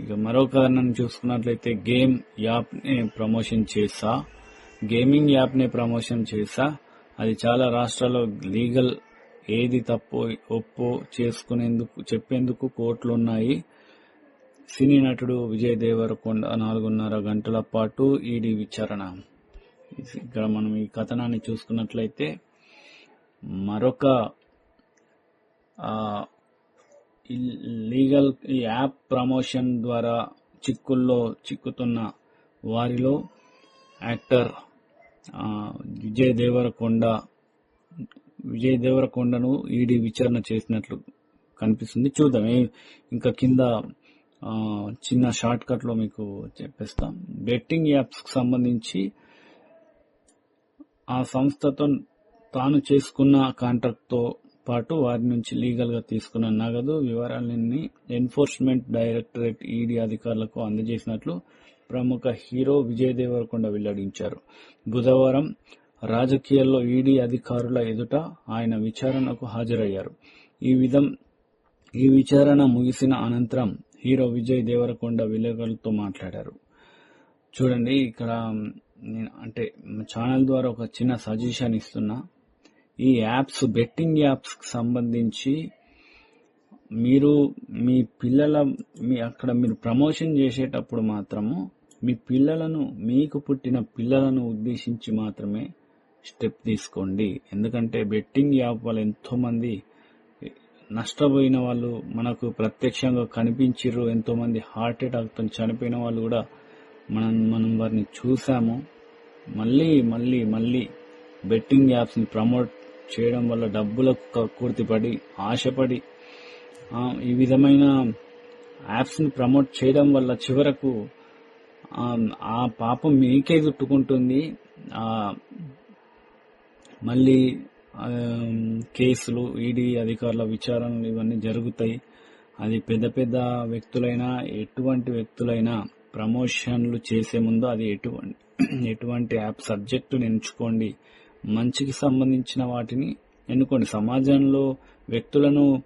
ఇక మరో కారణం చూసుకున్నట్లయితే గేమ్ యాప్ని ప్రమోషన్ చేసా. గేమింగ్ యాప్ని ప్రమోషన్ చేసా. అది చాలా రాష్ట్రాల్లో లీగల్ ఏది తప్పు ఒప్పు చేసుకునేందుకు చెప్పేందుకు కోర్టులు ఉన్నాయి సినీ నటుడు విజయ్ దేవరకొండ నాలుగున్నర గంటల పాటు ఈడీ విచారణ. ఇక్కడ మనం ఈ కథనాన్ని చూసుకున్నట్లయితే మరొక లీగల్ ఈ యాప్ ప్రమోషన్ ద్వారా చిక్కుల్లో చిక్కుతున్న వారిలో యాక్టర్ విజయ్ దేవరకొండ విజయ్ దేవరకొండను ఈడీ విచారణ చేసినట్లు కనిపిస్తుంది. చూద్దాం. ఇంకా కింద చిన్న షార్ట్ కట్లో మీకు చెప్పేస్తాం. బెట్టింగ్ యాప్స్కు సంబంధించి ఆ సంస్థతో తాను చేసుకున్న కాంట్రాక్ట్తో పాటు వారి నుంచి లీగల్గా తీసుకున్న నగదు వివరాలన్నీ ఎన్ఫోర్స్మెంట్ డైరెక్టరేట్ ఈడీ అధికారులకు అందజేసినట్లు ప్రముఖ హీరో విజయ్ దేవరకొండ వెల్లడించారు. బుధవారం రాజకీయాల్లో ఈడీ అధికారుల ఎదుట ఆయన విచారణకు హాజరయ్యారు. ఈ విధం ఈ విచారణ ముగిసిన అనంతరం హీరో విజయ్ దేవరకొండ విలేకరులతో మాట్లాడారు. చూడండి ఇక్కడ నేను అంటే ఛానల్ ద్వారా ఒక చిన్న సజెషన్ ఇస్తున్నా. ఈ యాప్స్ బెట్టింగ్ యాప్స్కి సంబంధించి మీరు మీ పిల్లల మీ అక్కడ మీరు ప్రమోషన్ చేసేటప్పుడు మాత్రము మీ పిల్లలను మీకు పుట్టిన పిల్లలను ఉద్దేశించి మాత్రమే స్టెప్ తీసుకోండి. ఎందుకంటే బెట్టింగ్ యాప్ వల్ల ఎంతో మంది నష్టపోయిన వాళ్ళు మనకు ప్రత్యక్షంగా కనిపించిర్రు. ఎంతో మంది హార్ట్ అటాక్తో చనిపోయిన వాళ్ళు కూడా మనం మనం వారిని చూసాము. మళ్ళీ మళ్ళీ మళ్ళీ బెట్టింగ్ యాప్స్ని ప్రమోట్ చేయడం వల్ల డబ్బులకు కూర్తిపడి ఆశపడి ఈ విధమైన యాప్స్ని ప్రమోట్ చేయడం వల్ల చివరకు ఆ, పాపం మీకే చుట్టుకుంటుంది. ఆ మళ్ళీ కేసులు ఈడీ అధికారుల విచారణలు ఇవన్నీ జరుగుతాయి. అది పెద్ద పెద్ద వ్యక్తులైనా ఎటువంటి వ్యక్తులైనా ప్రమోషన్లు చేసే ముందు అది ఎటువంటి ఎటువంటి యాప్ సబ్జెక్టుని ఎంచుకోండి. మంచికి సంబంధించిన వాటిని ఎన్నుకోండి. సమాజంలో వ్యక్తులను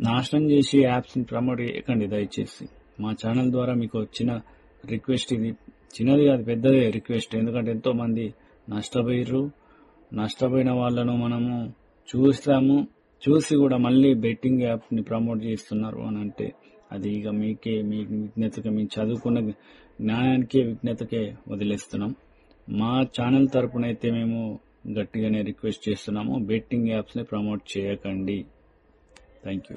నాశనం చేసి యాప్స్ని ప్రమోట్ చేయకండి దయచేసి. మా ఛానల్ ద్వారా మీకు వచ్చిన రిక్వెస్ట్ ఇది. చిన్నది కాదు పెద్దదే రిక్వెస్ట్. ఎందుకంటే ఎంతో మంది నష్టపోయారు నష్టపోయిన వాళ్ళను మనము చూస్తాము. చూసి కూడా మళ్ళీ బెట్టింగ్ యాప్ని ప్రమోట్ చేస్తున్నారు అని అంటే అది ఇక మీకే మీ విజ్ఞతకే మీ చదువుకున్న జ్ఞానానికే విజ్ఞతకే వదిలేస్తున్నాం. మా ఛానల్ తరపున అయితే మేము గట్టిగానే రిక్వెస్ట్ చేస్తున్నాము. బెట్టింగ్ యాప్స్ని ప్రమోట్ చేయకండి. Thank you.